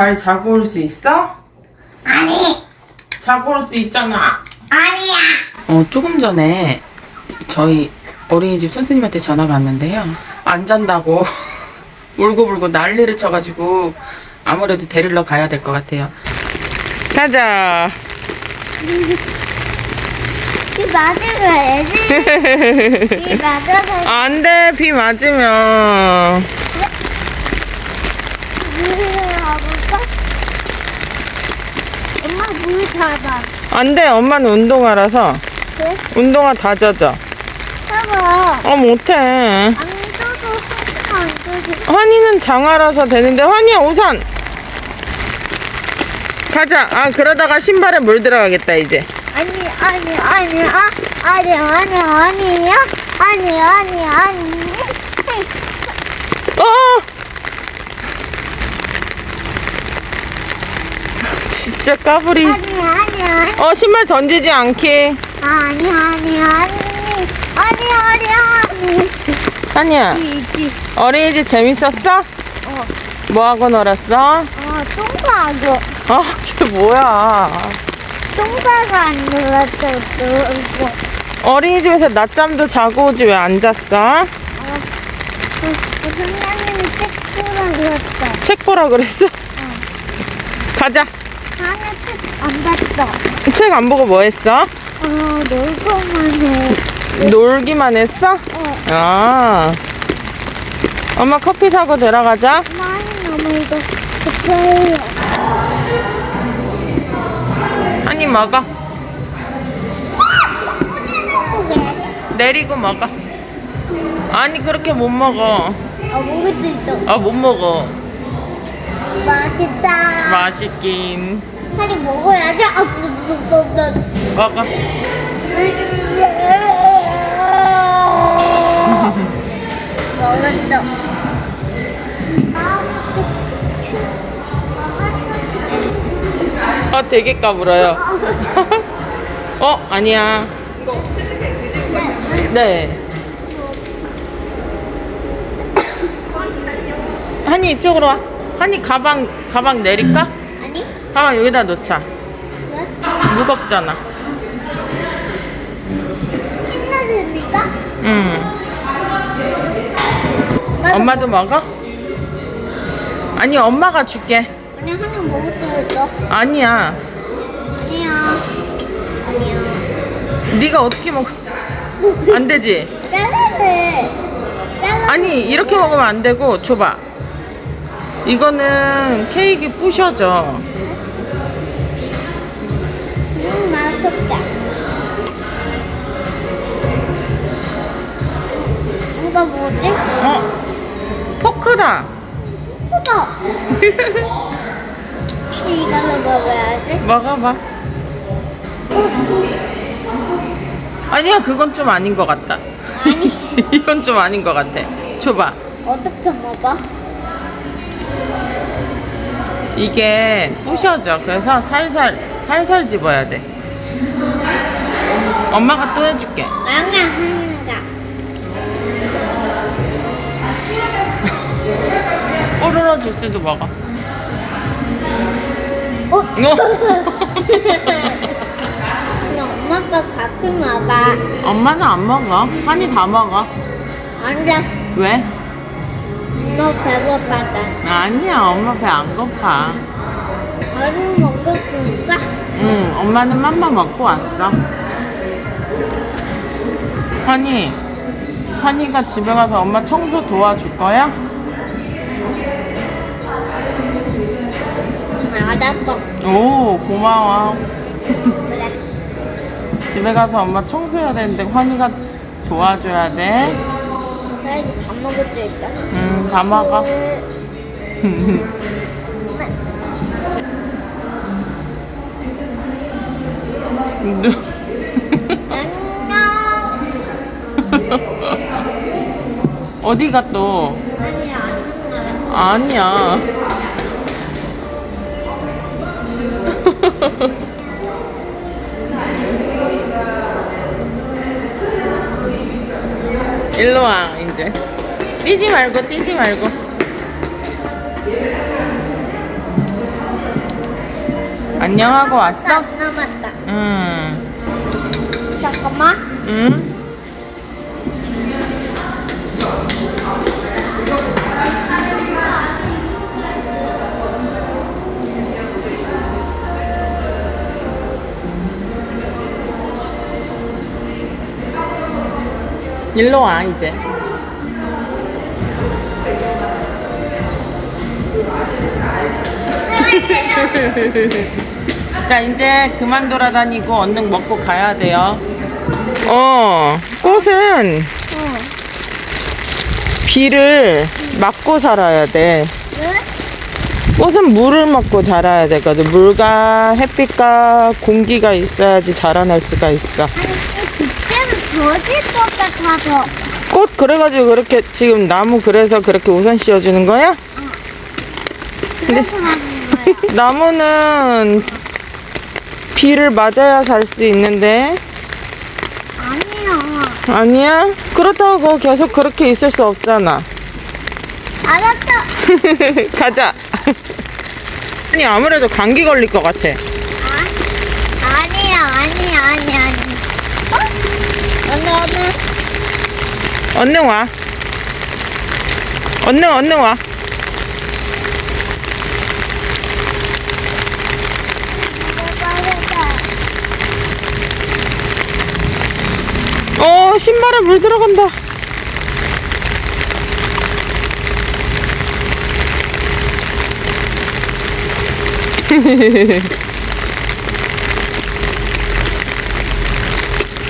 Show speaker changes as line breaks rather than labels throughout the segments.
잘 자고 올 수 있어?
아니,
자고 올 수 있잖아.
아니야.
어, 조금 전에 저희 어린이집 선생님한테 전화가 왔는데요. 안 잔다고 울고불고 난리를 쳐가지고 아무래도 데리러 가야 될 것 같아요. 가자.
이 맞아야지. 이 맞아서
안 돼, 비 맞으면.
물 잡아.
안 돼, 엄마는 운동하라서.
그래?
운동화 다 젖어.
잡아.
어, 못해.
안 떠도 손안 떠도.
환희는 장화라서 되는데, 환희야, 우산! 가자. 아, 그러다가 신발에 물 들어가겠다, 이제.
아니, 아니, 아니, 아, 아니, 아니, 아니야? 아니, 아니, 아니.
어! 진짜 까불이.
아니, 아니, 아니.
어, 신발 던지지 않게.
아니, 아니, 아니. 아니, 아니, 아니.
환희야,
이지.
어린이집 재밌었어?
어,
뭐하고 놀았어?
어, 똥파고.
아, 그게 뭐야.
똥파가 안 눌렀어, 또.
어린이집에서 낮잠도 자고 오지 왜 안 잤어?
선생님이 책보라 그랬어.
책 보라 그랬어? 가자.
책안 봤어.
책 안 보고 뭐 했어?
어, 놀고만 해.
놀기만 했어?
어,
아. 엄마 커피 사고 들어가자.
많이 너무 이거 급해요.
한 입 먹어. 내리고 먹어. 아니, 그렇게 못 먹어.
어, 먹을 수 있어.
아, 못 먹어.
맛있다.
맛있긴.
빨리 먹어야지. 아, 뭐, 뭐, 뭐, 뭐.
먹어.
먹었어. 아.
아, 되게 까불어요. 어, 아니야. 네. 한이 이쪽으로 와. 한이 가방 가방 내릴까?
아니?
가방 여기다 놓자.
왜?
무겁잖아.
신나니까?
응. 엄마도 먹어? 아니 엄마가 줄게.
아니, 때 했어.
아니야.
아니야. 아니야.
네가 어떻게 먹어? 안 되지.
잘라내. 잘라.
아니 이렇게 먹으면 안 되고 줘봐. 이거는 케이크 부셔져.
음, 맛있다. 이거 뭐지?
어? 포크다.
포도. 이걸로 먹어야지.
먹어봐. 아니야 그건 좀 아닌 것 같다.
아니,
이건 좀 아닌 것 같아. 줘봐.
어떻게 먹어?
이게 부셔져. 그래서 살살 살살 집어야 돼. 엄마가 또 해줄게.
아니야, 하는가.
뽀로로 주스도 먹어.
어?
어?
근데 엄마가 가끔 먹어.
엄마는 안 먹어. 한이 다 먹어.
안 돼.
왜?
엄마 배고파다.
아니야. 엄마 배 안 고파.
얼른 먹어줄까?
응, 엄마는 맘마 먹고 왔어. 한이, 한이가 집에 가서 엄마 청소 도와줄 거야?
응, 알았어.
오, 고마워.
그래.
집에 가서 엄마 청소해야 되는데 환이가 도와줘야 돼.
그래, 이거 다 먹을 수 있다.
응, 다 먹어. 또?
아니야.
아니야. 일로 와, 이제. 뛰지 말고, 뛰지 말고. 안녕하고 왔어?
안 남았다.
응.
잠깐만.
응? 일로 와 이제. 자 이제 그만 돌아다니고 얼른 먹고 가야 돼요. 어 꽃은
어.
비를 맞고 살아야 돼.
왜?
꽃은 물을 먹고 자라야 되거든. 물과 햇빛과 공기가 있어야지 자라날 수가 있어.
아니, 그때는 더질 것 같아서.
꽃 그래가지고 그렇게 지금 나무 그래서 그렇게 우산 씌워주는 거야?
그래서 하는 거야.
나무는 비를 맞아야 살 수 있는데
아니야.
아니야? 그렇다고 계속 그렇게 있을 수 없잖아.
알았어.
가자. 아니 아무래도 감기 걸릴 것 같아.
아, 아니야, 아니야, 아니야, 아니야. 어? 언니, 언니.
얼른 와. 얼른 얼른 와. 어 신발에 물 들어간다.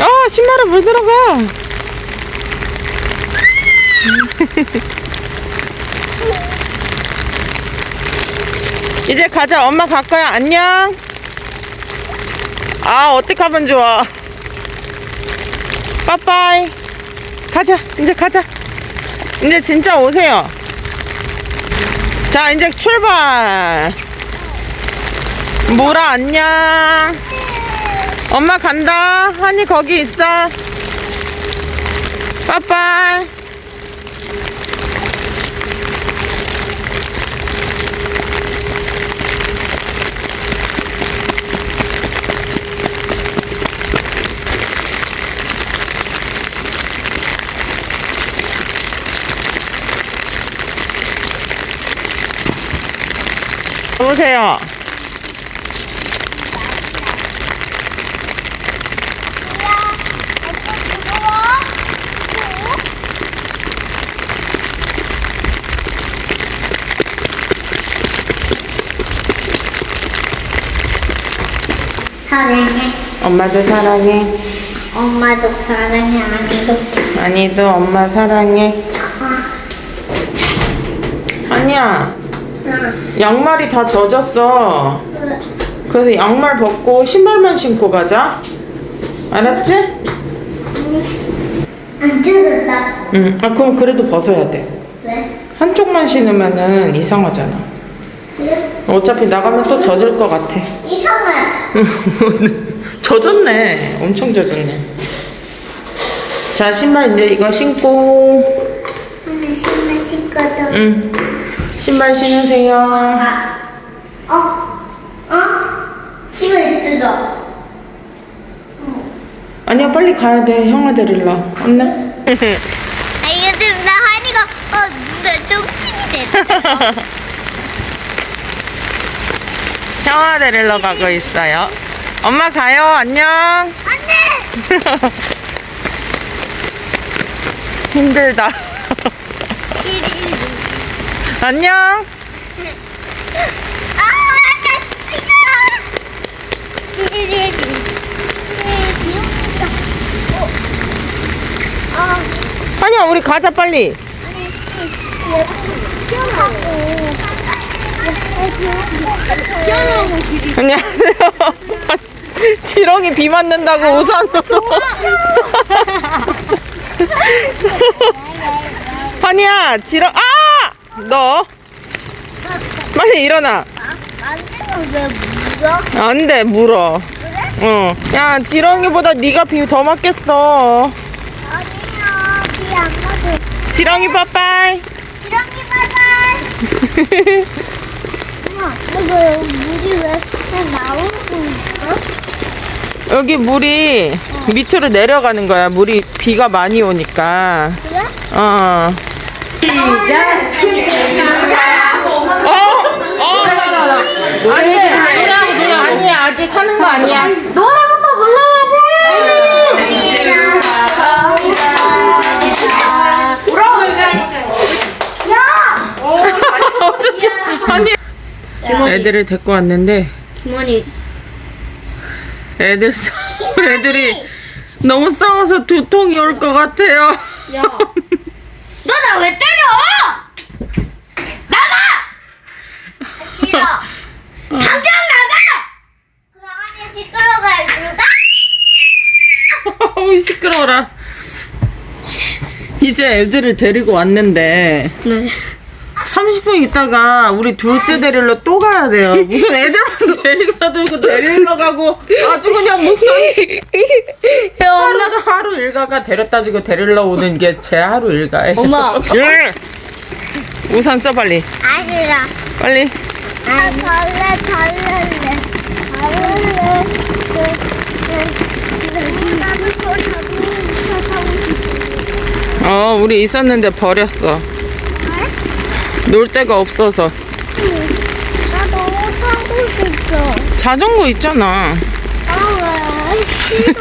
아 신발에 물 들어가. 이제 가자. 엄마 갈 거야. 안녕. 아, 어떻게 하면 좋아. 빠빠이. 가자. 이제 가자. 이제 진짜 오세요. 자, 이제 출발. 모라, 안녕. 엄마 간다. 한이 거기 있어. 빠빠이. 보세요.
사랑해.
엄마도 사랑해.
엄마도 사랑해, 아니도.
아니도 엄마 사랑해. 아니야. 양말이 다 젖었어. 그래서 양말 벗고 신발만 신고 가자. 알았지?
안 뜯었다.
응. 아 그럼 그래도 벗어야 돼.
왜?
한쪽만 신으면은 이상하잖아.
그래?
어차피 나가면 또 젖을 것 같아.
이상해.
젖었네. 엄청 젖었네. 자 신발 이제 이거 신고.
하나 신발 신거든.
응. 신발 신으세요.
어? 어? 신발 뜯어.
아니야 빨리 가야 돼. 형아 데리러. 언니.
아, 요즘 나 한이가 어, 나 정신이 됐어.
형아 데리러 가고 있어요. 엄마 가요. 안녕.
안돼.
힘들다. 안녕.
아, 나 지금. 아,
아니야 우리 가자 빨리. 안녕하세요. 지렁이 비 맞는다고 우산으로. 아니야 지렁 아! 너 빨리 일어나.
물어?
안 돼 물어.
그래?
어. 야 지렁이보다 네가 비 더 맞겠어.
아니야 비안 맞아.
지렁이 빠빠이.
지렁이 바이바이. 엄마, 이거 물이 왜 나오는
여기 물이 밑으로 내려가는 거야. 물이 비가 많이 오니까.
그래?
어. 하는 거 아니야.
노래부터
아니. 애들을 데리고 왔는데
김원이
애들 싸 애들이 너무 싸워서 두통이 올 것 같아요.
야. 너나 왜 때려? 나가! 싫어. 당장 나가! 그럼 한이 시끄러워 해줄까?
어우 시끄러워라. 이제 애들을 데리고 왔는데
네.
30분 있다가 우리 둘째 데리러 또 가야 돼요. 무슨 애들만 데리고 들고 데리러 가고 아주 그냥 무슨
야,
하루 하루 일과가 데렸다 주고 데리러 오는 게 제 하루 일과예요.
엄마.
예. 우산 써 빨리.
아니라.
빨리.
아, 달래, 달래래. 달래래. 나도 저 싶어.
어 우리 있었는데 버렸어. 놀 데가 없어서
나 너무 타고 싶어.
자전거 있잖아
아 왜? 싫어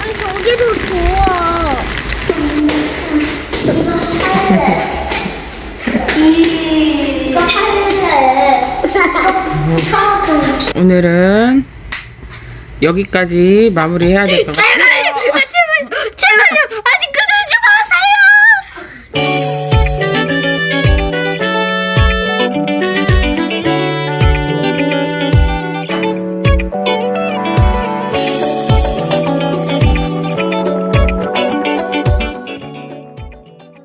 아니 저기도 좋아
오늘은 여기까지 마무리해야 될 것 같아 제발, 제발, 제발요. 아직 끊지 마세요.